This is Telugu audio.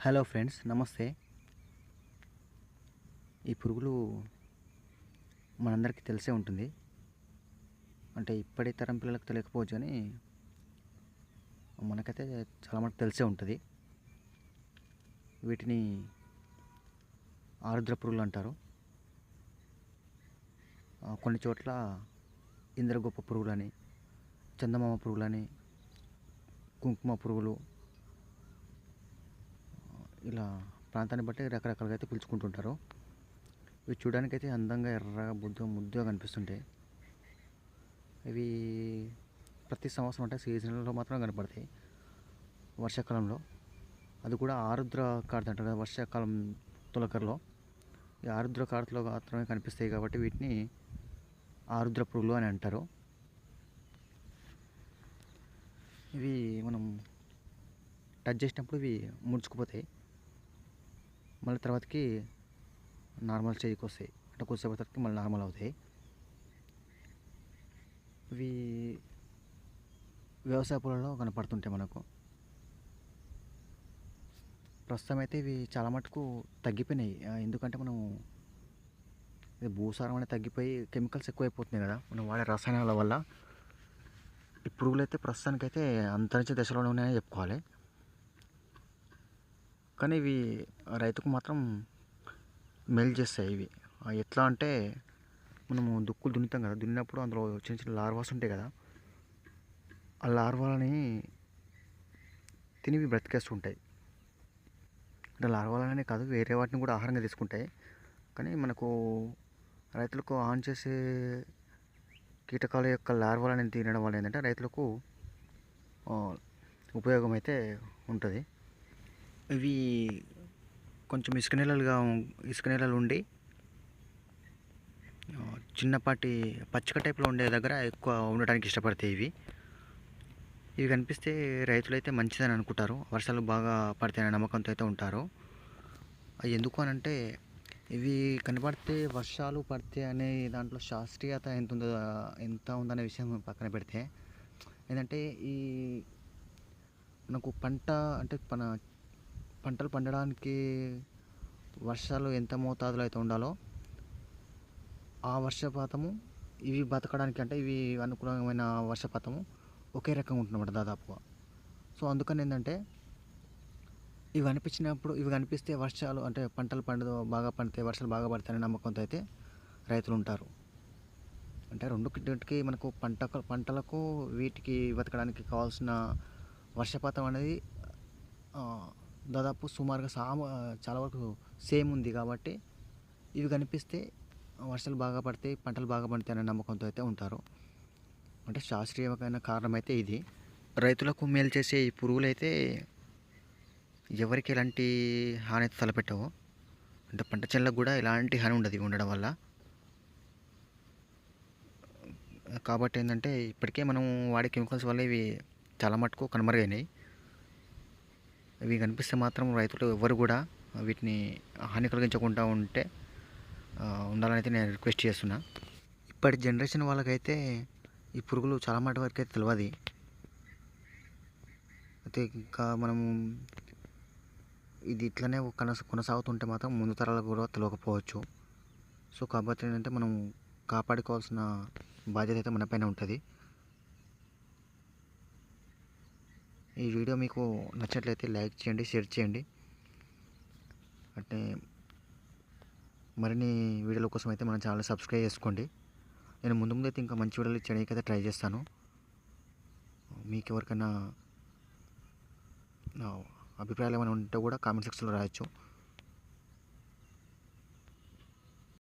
హలో ఫ్రెండ్స్ నమస్తే. ఈ పురుగులు మనందరికీ తెలిసే ఉంటుంది. అంటే ఇప్పటి తరం పిల్లలకు తెలియకపోవచ్చు కానీ మనకైతే చాలా మటుకు తెలిసే ఉంటుంది. వీటిని ఆరుద్ర పురుగులు అంటారు. కొన్ని చోట్ల ఇంద్రగొప్ప పురుగులని చందమామ పురుగులని కుంకుమ పురుగులు ఇలా ప్రాంతాన్ని బట్టి రకరకాలుగా అయితే పిలుచుకుంటుంటారు. ఇవి చూడడానికి అయితే అందంగా ఎర్రగా బుద్ధ ముద్దుగా కనిపిస్తుంటాయి ఇవి ప్రతి సంవత్సరం అంటే సీజన్లో మాత్రం కనపడతాయి. వర్షాకాలంలో. అది కూడా ఆరుద్ర కార్త అంటారు కదా వర్షాకాలం తొలకరలో. ఈ ఆరుద్ర కార్తలో మాత్రమే కనిపిస్తాయి కాబట్టి వీటిని ఆరుద్ర పురుగులు అని అంటారు. ఇవి మనం టచ్ చేసినప్పుడు ఇవి ముడుచుకుపోతాయి. మళ్ళీ తర్వాతకి నార్మల్ స్టేజ్కి వస్తాయి. అంటే కొద్దిసేపు తర్వాతకి మళ్ళీ నార్మల్ అవుతాయి. ఇవి వ్యవసాయ పొలంలో కనపడుతుంటాయి మనకు. ప్రస్తుతం అయితే ఇవి చాలా మటుకు తగ్గిపోయినాయి. ఎందుకంటే మనం ఇది భూసారం అనేది తగ్గిపోయి కెమికల్స్ ఎక్కువైపోతున్నాయి కదా. మనం వాడే రసాయనాల వల్ల ఈ పురుగులు అయితే ప్రస్తుతానికైతే అంతరించే దశలోనే ఉన్నాయని చెప్పుకోవాలి. కానీ ఇవి రైతుకు మాత్రం మెయిల్ చేస్తాయి ఇవి. ఎట్లా అంటే మనము దుక్కులు దున్నుతాం కదా దున్నినప్పుడు అందులో చిన్న చిన్న లార్వాస్ ఉంటాయి కదా ఆ లార్వాలని తినివి బ్రతికేస్తుంటాయి అంటే లార్వాలనే కాదు వేరే వాటిని కూడా ఆహారంగా తీసుకుంటాయి. కానీ మనకు రైతులకు ఆన్ చేసే కీటకాల యొక్క లార్వాలని తినడం వల్ల ఏంటంటే రైతులకు ఉపయోగం అయితే ఉంటుంది. ఇవి కొంచెం ఇసుక నేలలుగా ఇసుక నేలలు ఉండి చిన్నపాటి పచ్చిక టైప్లో ఉండే దగ్గర ఎక్కువ ఉండడానికి ఇష్టపడతాయి ఇవి. ఇవి కనిపిస్తే రైతులైతే మంచిదని అనుకుంటారు. వర్షాలు బాగా పడతాయనే నమ్మకంతో అయితే ఉంటారు. ఎందుకు అని అంటే ఇవి కనబడితే వర్షాలు పడితే అనే దాంట్లో శాస్త్రీయత ఎంత ఉందో ఎంత ఉందనే విషయం పక్కన పెడితే ఏంటంటే ఈ మనకు పంట అంటే మన పంటలు పండడానికి వర్షాలు ఎంత మోతాదులో అయితే ఉండాలో ఆ వర్షపాతము ఇవి బతకడానికి అంటే ఇవి అనుకూలమైన వర్షపాతము ఒకే రకంగా ఉంటుందన్నమాట దాదాపుగా. సో అందుకని ఏంటంటే ఇవి కనిపించినప్పుడు ఇవి కనిపిస్తే వర్షాలు అంటే పంటలు పండు బాగా పండితే వర్షాలు బాగా పడతాయనే నమ్మకంతో అయితే రైతులు ఉంటారు. అంటే రెండు రెండుకి మనకు పంట పంటలకు వీటికి బతకడానికి కావాల్సిన వర్షపాతం అనేది దాదాపు సుమారుగా సామ చాలా వరకు సేమ్ ఉంది కాబట్టి ఇవి కనిపిస్తే వర్షాలు బాగా పడితే పంటలు బాగా పండుతాయి అనే నమ్మకంతో అయితే ఉంటారు. అంటే శాస్త్రీయమైన కారణం అయితే ఇది. రైతులకు మేలు చేసే ఈ పురుగులు అయితే ఎవరికి ఎలాంటి హాని అయితే తలపెట్టవు. అంటే పంట చెల్లకు కూడా ఎలాంటి హాని ఉండదు ఉండడం వల్ల. కాబట్టి ఏంటంటే ఇప్పటికే మనం వాడే కెమికల్స్ వల్ల ఇవి చాలా మటుకు కనుమరుగైనాయి. ఇవి కనిపిస్తే మాత్రం రైతులు ఎవరు కూడా వీటిని హాని కలిగించకుండా ఉంటే ఉండాలని అయితే నేను రిక్వెస్ట్ చేస్తున్నా. ఇప్పటి జనరేషన్ వాళ్ళకైతే ఈ పురుగులు చాలా మటు వరకు అయితే తెలియదు అయితే ఇంకా మనము ఇది ఇట్లనే కొనస కొనసాగుతుంటే మాత్రం ముందు తరాలకు కూడా తెలియకపోవచ్చు సో కాబట్టి ఏంటంటే మనం కాపాడుకోవాల్సిన బాధ్యత అయితే మన పైన ఉంటుంది. ఈ వీడియో మీకు నచ్చినట్లయితే లైక్ చేయండి షేర్ చేయండి. అంటే మరిన్ని వీడియోల కోసం అయితే మన ఛానల్ సబ్స్క్రైబ్ చేసుకోండి. నేను ముందు ముందు అయితే ఇంకా మంచి వీడియోలు చేయడానికి అయితే ట్రై చేస్తాను. మీకు ఎవరికైనా అభిప్రాయాలు ఏమైనా ఉంటే కూడా కామెంట్ సెక్షన్లో రాయొచ్చు.